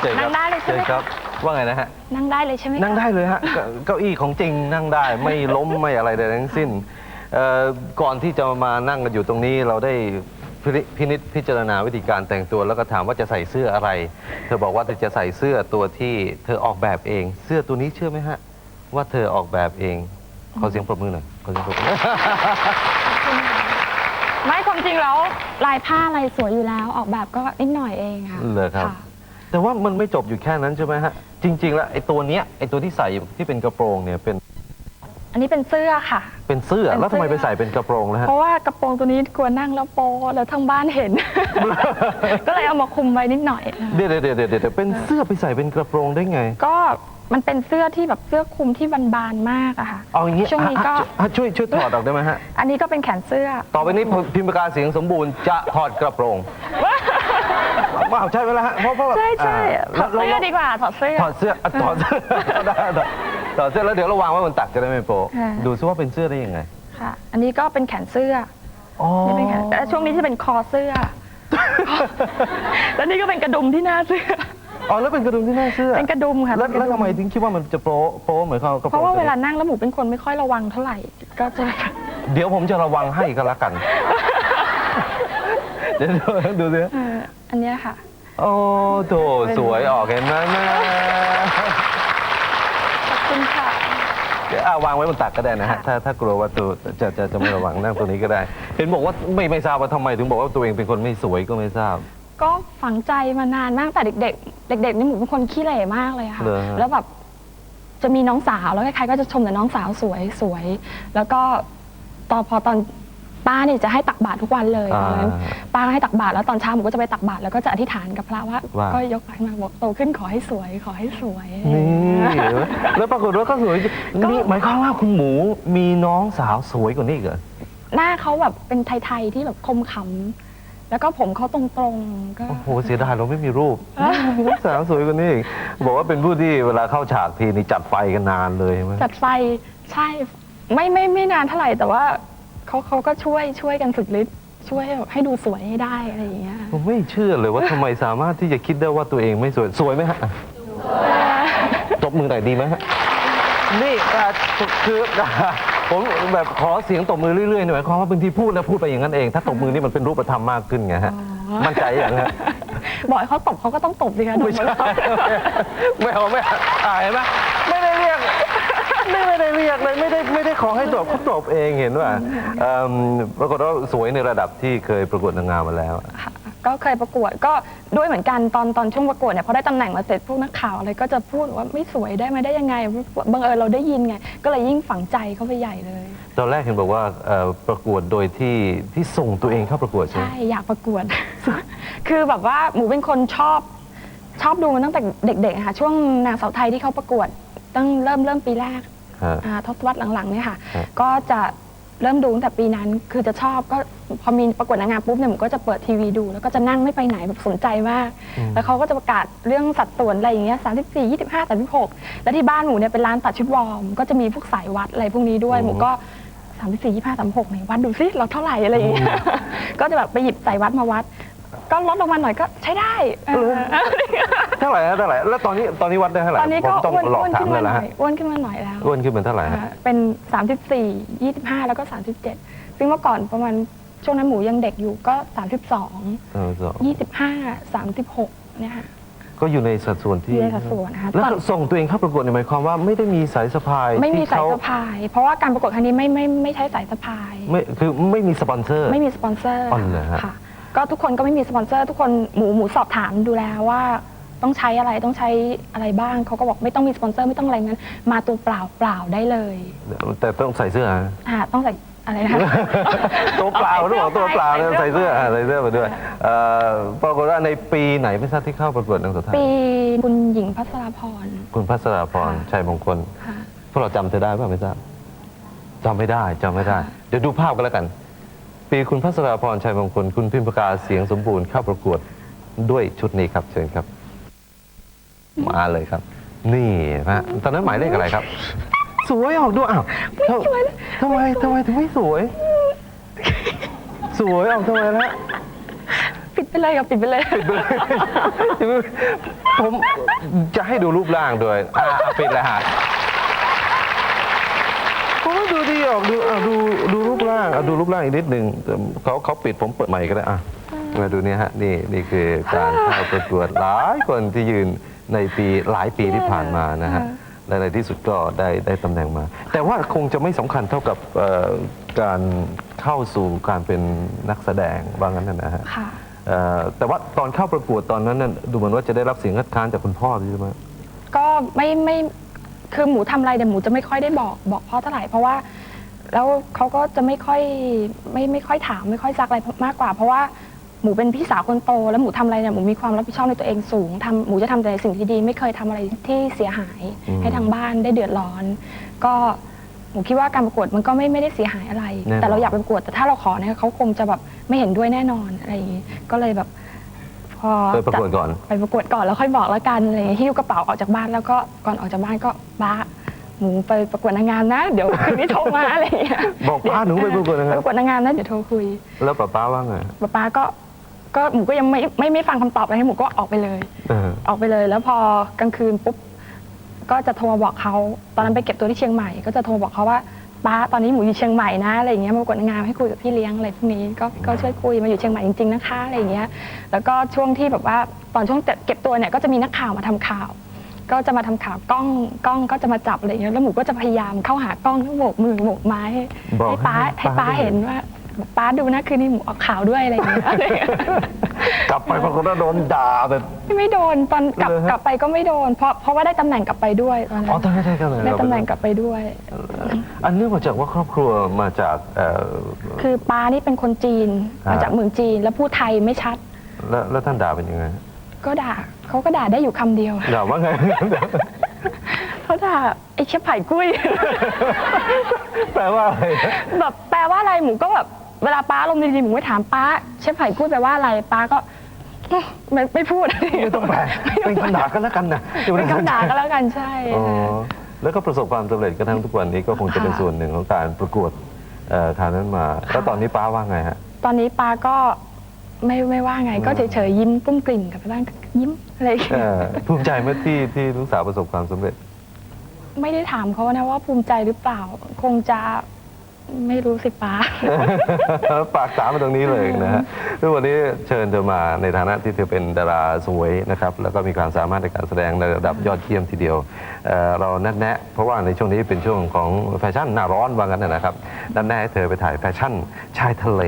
เชิญครันั่งได้เลยใช่ไหมชิญครับ ว่าไงนะฮะ นั่งได้เลยใช่ไหมคะนั่งได้เลยฮะเก้าเก้าอี้ของจริงนั่งได้ไม่ล้ม ไม่อะไรใดทั้งสิ้นเอ่อก่อนที่จะมานั่งกันอยู่ตรงนี้เราได้พินิพินิจพิจารณาวิธีการแต่งตัวแล้วก็ถามว่าจะใส่เสื้ออะไร เธอบอกว่าเธอจะใส่เสื้อตัวที่เธอออกแบบเอง เสื้อตัวนี้เชื่อไหมฮะ ว่าเธอออกแบบเอง ขอเสียงปรบมือหน่อยขอเสียงปรบมือ ไม่ความจริงแล้วลายผ้าอะไรสวยอยู่แล้ว ออกแบบก็นิดหน่อยเองค่ะเหรอครับะ แต่ว่ามันไม่จบอยู่แค่นั้นใช่ไหมฮะ จริง ๆ แล้วไอ้ตัวเนี้ยไอ้ตัวที่ใส่อยู่ที่เป็นกระโปรงเนี่ยเป็นอันนี้เป็นเสื้อค่ะ เป็นเสื้อเป็นแล้วทำไมเสื้ไปอใส่เป็นกระโปรงแล้วฮะ เพราะว่ากระโปรงตัวนี้กลัวนั่งแล้วโป๊แล้วทั้งบ้านเห็น ก็เลยเอามาคุมไว้นิดหน่อย เดี๋ยวเดี๋ยวเดี๋ยวเดี๋ยวเป็นเสื้อไปใส่เป็นกระโปรงได้ไง ก็มันเป็นเสื้อที่แบบเสื้อคลุมที่บานๆมากอะค่ะ เอาอย่างนี้ช่วงนี้ก็ อะอะช่วยช่วยถอดออกได้ไหมฮะ อันนี้ก็เป็นแขนเสื้อ ต่อไปนี้พิมพ์ประกาเสียงสมบูรณ์จะถอดกระโปรง ว้า วใช่ไหมล่ะฮะเพราะเพราะใช่ใช่อ่าถอดเสื้อแล้วดีกว่าถอดเสื้อถอดเสื้ออะถอดเสื้อได้ได้ถอดเสื้อแล้วเดี๋ยวเราวางไว้บนตักจะได้ไม่โปะค่ะดูซิว่าเป็นเสื้อได้ยังไงค่ะ อันนี้ก็เป็นแขนเสื้ออ๋อนี่เป็นแขนแต่ช่วงนี้จะเป็นคอเสื้อ แล้วนี่ก็เป็นกระดุมที่หน้าเสื้ออ๋อแล้วเป็นกระดุมที่หน้าเสื้อเป็นกระดุมค่ะแล้วเป็นกแล้วระดุทำไมถึงคิดว่ามันจะโป๊ะโป๊ะเหมือนเขากระโปเพรงราะว่าตัวเวนี้ลานั่งแล้วหมูเป็นคนไม่ค่อยระวังเท่าไหร่ก็จะเดี๋ยวผมจะระวังให้ก็แล้วกัน เดี๋ยวดูสิเอ่ออันเนี้ยค่ะ โอ้โถสวยออกเห็นไหมแม่ขอบคุณค่ะ เดี๋ยวอะวางไว้บนตักก็ได้นะฮะ ค่ะ ถ้าถ้ากลัวว่าตัวจะจะจะไม่ระวังนั่งตัวนี้ก็ได้ เห็นบอกว่าไม่ไม่ทราบว่าทำไมถึงบอกว่าตัวเองเป็นคนไม่สวยก็ไม่ทราบ ก็ฝังใจมานานมากแต่เด็ก ๆ เด็ก ๆ นี่หมูเป็นคนขี้เหร่มากเลยค่ะ เหรอฮะ แล้วแบบจะมีน้องสาวแล้วใครๆก็จะชมแต่น้องสาวสวยสวย แล้วก็ตอนพอตอน ป้าเนี่ยจะให้ตักบาตรทุกวันเลยตอนนั้นป้าให้ตักบาตรแล้วตอนเช้าหมูก็จะไปตักบาตรแล้วก็จะอธิษฐานกับพระว่า ว่าก็ยกไปมาบอกโตขึ้นขอให้สวยขอให้สวย นี่เห็นไหมแล้วปรากฏว่าก็สวยจริงก็ นี่หมายความว่าคุณหมูมีน้องสาวสวยกว่านี้อีกเหรอ หน้าเขาแบบเป็นไทยๆที่แบบคมขำแล้วก็ผมเขาตรงๆก็ โอ้โหเสียดายเราไม่มีรูปมีน้องสาวสวยกว่านี้อีกบอกว่าเป็นผู้ที่เวลาเข้าฉากทีนี่จัดไฟกันนานเลยใช่ไหม จัดไฟใช่ไม่ไม่ไม่นานเท่าไหร่แต่ว่า เขาเขาก็ช่วยช่วยกันสุดฤทธิ์ช่วยแบบให้ดูสวยให้ได้อะไรอย่างเงี้ยผมไม่เชื่อเลยว่าทำไมสามารถที่จะคิดได้ว่าตัวเองไม่สวย สวยไหมฮะตบมือหน่อยดีไหมฮะ นี่อะคือผมแบบขอเสียงตบมือเรื่อยๆหน่อยหมายความว่าบางทีพูดแล้วพูดไปอย่างนั้นเอง ถ้าตบมือนี่มันเป็นรูปธรรมมากขึ้นไงฮะ มั่นใจอย่างฮะ บอกให้เขาตบเขาก็ต้องตบสิคะไม่ใช่ดูเขาไม่เอาไม่เอาอ่าเห็นไหมไม่ได้เรียก ไม่ไม่ได้เรียกเลยไม่ได้ไม่ได้ขอให้ตบเขาตบเองเห็นว่าเอิ่มปรากฏว่าสวยในระดับที่เคยประกวดนางงามมาแล้ว ค่ะก็เคยประกวดก็ด้วยเหมือนกันตอนตอนช่วงประกวดเนี่ยพอได้ตำแหน่งมาเสร็จพวกนักข่าวอะไรก็จะพูดว่าไม่สวยได้ไหมได้ยังไงบังเอิญเราได้ยินไง ก็เลยยิ่งฝังใจเข้าไปใหญ่เลย ตอนแรกเห็นบอกว่าเอ่อประกวดโดยที่ที่ส่งตัวเองเข้าประกวดใช่ไหม ใช่อยากประกวด คือแบบว่าหมูเป็นคนชอบ ชอบดูมาตั้งแต่เด็กๆอะค่ะช่วงนางสาวไทยที่เขาประกวดตั้งเริ่มเริ่มปีแรก ฮะ อ่าทศวรรษหลังๆเนี่ยค่ะครับก็จะเริ่มดูตั้งแต่ปีนั้น คือจะชอบก็พอมีประกวดนางงามปุ๊บเนี่ยหมูก็จะเปิดทีวีดู แล้วก็จะนั่งไม่ไปไหนแบบสนใจมาก แล้วเขาก็จะประกาศเรื่องสัดส่วนอะไรอย่างเงี้ยสามสิบสี่ยี่สิบห้าสามสิบหกแล้วที่บ้านหมูเนี่ยเป็นร้านตัดชุดวอร์มก็จะมีพวกสายวัดอะไรพวกนี้ด้วยอืม หมูก็สามสิบสี่ยี่ห้าสามหกไหนวัดดูซิเราเท่าไหร่อะไรอย่างเงี้ย ก็จะแบบไปหยิบสายวัดมาวัด ก็ลดลงมาหน่อยก็ใช้ได้เออ เท่าไหร่ฮะเท่าไหร่แล้วตอนนี้ตอนนี้วัดได้เท่าไหร่ตอนนี้ก็ผมต้องอ้วนหลอกอ้วนถามขึ้นเลมายหละน่อฮะยอ้วนขึ้นมาหน่อยแล้วอ้วนขึ้นเป็นเท่าไหร่ฮะ อ่าเป็น 34 25 แล้วก็ 37 ซึ่งเมื่อก่อนประมาณช่วงนั้นหมูยังเด็กอยู่ก็ 32 เออสอง25 36เนี่ยค่ะก็อยู่ในสัดส่วนที่ อยู่ในสัดส่วนนะคะแล้วตอนส่งตัวเองเข้าประกวดเนี่ยหมายความว่าไม่ได้มีสายสะพายไม่มีที่สายเขสะพาย เพราะว่าการประกวดครั้งนี้ไม่ไม่ไม่ใช้สายสะพาย ไม่คือไม่มีสปอนเซอร์ ไม่มีสปอนเซอร์อ๋อเหรอฮะ ค่ะ ก็ทุกคนก็ไม่มีสปอนเซอร์ ทุกคนหมูหมูสอบถามดูแลว่า ต้องใช้อะไรต้องใช้อะไรบ้างเขาก็บอกไม่ต้องมีสปอนเซอร์ไม่ต้องอะไรนั้น มาตัวเปล่าเปล่าได้เลยแต่ต้องใส่เสื้อฮะ อ่าต้องใส่อะไรนะคะ ตัวเปล่าหรือเปล่าตัวเปล่าเนี่ยใส่เสื้ออะใส่เสื้อไปด้วยเอ่อปรากฏว่าในปีไหนไม่ทราบที่เข้าประกวดนางสาวไทยปีคุณหญิงพัสราพร คุณพัสราพรค่ะ ชัยมงคล ค่ะ พวกเราจำเธอได้ป่ะไม่ทราบจำไม่ได้จำไม่ได้ ค่ะ เดี๋ยวดูภาพกันแล้วกัน ปีคุณพัสราพรชัยมงคล คุณพิมพกาเสียงสมบูรณ์เข้าประกวดด้วยชุดนี้ครับเชิญครับ มาเลยครับ นี่นะตอนนั้นหมายเลขอะไรครับ สวยออกด้วยอ้าวทำทำไมทำไมถึงไม่สวย สวยออกทำไมนะผิดไปเลยค่ะปิดไปเลย ผมจะให้ดูรูปร่างด้วยอ่าอะปิดเลยฮะผมว่าดูดีออกดูอะดูดูรูปร่างอะดูรูปร่างอีกนิดหนึ่งแต่เขาเขาปิดผมเปิดใหม่ก็ได้อะมาดูเนี่ยฮะนี่นี่คือการเข้าประกวดหลายคนที่ยืน ในปีหลายปีที่ผ่านมานะฮะและในที่สุดก็ได้ได้ตำแหน่งมา แต่ว่าคงจะไม่สำคัญเท่ากับเอ่อการเข้าสู่การเป็นนักแสดงว่างั้นนะฮะค่ะ เอ่อแต่ว่าตอนเข้าประกวดตอนนั้นน่ะดูเหมือนว่าจะได้รับเสียงคัดค้านจากคุณพ่อใช่ไหม ก็ไม่ไม่คือหมูทำอะไรเนี่ยหมูจะไม่ค่อยได้บอกบอกพ่อเท่าไหร่เพราะว่า แล้วเขาก็จะไม่ค่อยไม่ไม่ค่อยถามไม่ค่อยซักอะไรมากกว่า เพราะว่า หมูเป็นพี่สาวคนโต แล้วหมูทำอะไรเนี่ยหมูมีความรับผิดชอบในตัวเองสูงทำหมูจะทำแต่สิ่งที่ดี ไม่เคยทำอะไรที่เสียหายให้ทางบ้านได้เดือดร้อน ก็หมูคิดว่าการประกวดมันก็ไม่ไม่ได้เสียหายอะไร แน่นอน แต่เราอยากประกวดแต่ถ้าเราขอเนี่ยเขาคงจะแบบไม่เห็นด้วยแน่นอนอะไรอย่างงี้ก็เลยแบบ พอไปประกวดก่อน ไปประกวดก่อนแล้วค่อยบอกแล้วกันอะไรอย่างเงี้ยหิ้วกระเป๋าออกจากบ้านแล้วก็ก่อนออกจากบ้านก็บ้าหมูไปประกวดนางงามนะ เดี๋ยวคืนนี้โทรมาอะไรอย่างเงี้ยบอกป้าหนูไปประกวดนางงามไปประกวดนางงามนะเดี๋ยวโทรคุย แล้วป้าป้าว่าไงป้าป้าก็ ก็หมูก็ยังไม่ไม่ไม่ฟังคำตอบอะไรให้หมูก็ออกไปเลยเออออกไปเลย แล้วพอกลางคืนปุ๊บก็จะโทรมาบอกเขาตอนนั้นไปเก็บตัวที่เชียงใหม่ ก็จะโทรบอกเขาว่าป้าตอนนี้หมูอยู่เชียงใหม่นะอะไรอย่างเงี้ยมาประกวดนางงามให้คุยกับพี่เลี้ยงอะไรพวกนี้ก็ก็ช่วยคุยมาอยู่เชียงใหม่จริงๆนะคะอะไรอย่างเงี้ยแล้วก็ช่วงที่แบบว่าตอนช่วงเก็บตัวเนี่ยก็จะมีนักข่าวมาทำข่าว ก็จะมาทำข่าวกล้องกล้องก็จะมาจับอะไรอย่างเงี้ยแล้วหมูก็จะพยายามเข้าหากล้องโบกมือโบกไม้ให้บอกให้ป้าให้ให้ป้าป้าเห็เห็นนว่า ป้าดูนะคืนนี้หมูออกข่าวด้วยอะไรอย่างเงี้ยกลับไปปรากฏว่าโดนด่าแบบ ไม่โดนตอนกลับเลยฮะกลับไปก็ไม่โดน เพราะเพราะว่าได้ตำแหน่งกลับไปด้วยตอนนั้อ๋อนตอนนั้นได้กันเลยได้ตำแหน่งกลับไปด้วย อันเนื่องมาจากว่าครอบครัวมาจากเอ่อคือป้านี่เป็นคนจีนอ่ามมาจากเมืองจีนแล้วพูดไทยไม่ชัด แล้วแล้วท่านด่าเป็นยังไงก็ด่าเขาก็ด่าได้อยู่คำเดียวด่าว่าไงเขาด่าไอ้เชี่ยไผ่กุ้ย แปลว่าอะไรแบบแปลว่าอะไรหมูก็แบบ เวลาป้าลมณ์ดีๆหมูไปถามป้าเชฟไผ่พูดแปลว่าอะไรป้าก็ไม่ไม่พูดไม่ต้องแปลเป็นคำด่ากันแล้วกันนะเป็นคำด่าก็แล้วกันใช่อ๋อแล้วก็ประสบความสำเร็จกระทั่งทุกวันนี้ก็คงจะเป็นค่ะ ส่วนหนึ่งของการประกวดเอ่อคราวนั้นมา แล้วตอนนี้ป้าว่าไงฮะ ตอนนี้ป้าก็ไม่ไม่ว่าไง ก็เฉยๆยิ้มกุ้มกลิ่มกับไปบ้างยิ้มอะไรอย่างเงี้เอยอภูมิใจไหมที่ที่ลูกสาวประสบความสำเร็จ ไม่ได้ถามเขานะว่าภูมิใจหรือเปล่า คงจะ ไม่รู้สิป้า ปากถามมาตรงนี้เลยนะฮะวันนี้เชิญเธอมาในฐานะที่เธอเป็นดาราสวยนะครับ แล้วก็มีความสามารถในการแสดงในระดับยอดเยี่ยมทีเดียวเอ่อเรานัดแนะ เพราะว่าในช่วงนี้เป็นช่วงของแฟชั่นหน้าร้อนว่างั้นนะนะครับนัดแนะให้เธอไปถ่ายแฟชั่นชายทะเล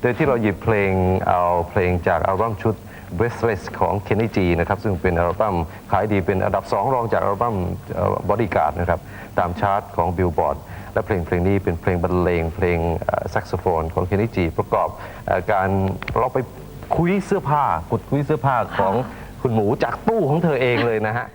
โดยที่เราหยิบเพลงเอาเพลงจากอัลบั้มชุด Breathless ของ Kenny G นะครับซึ่งเป็นอัลบั้มขายดีเป็นอันดับ 2 รองจากอัลบั้ม Bodyguard นะครับตามชาร์ตของ Billboard และเพลงเพลงนี้เป็นเพลงบรรเลงเพลงแซกโซโฟนของ Kenny G ประกอบอการเราไปคุยเสื้อผ้า กดคุยเสื้อผ้าของคุณหมูจากตู้ของเธอเองเลยนะฮะ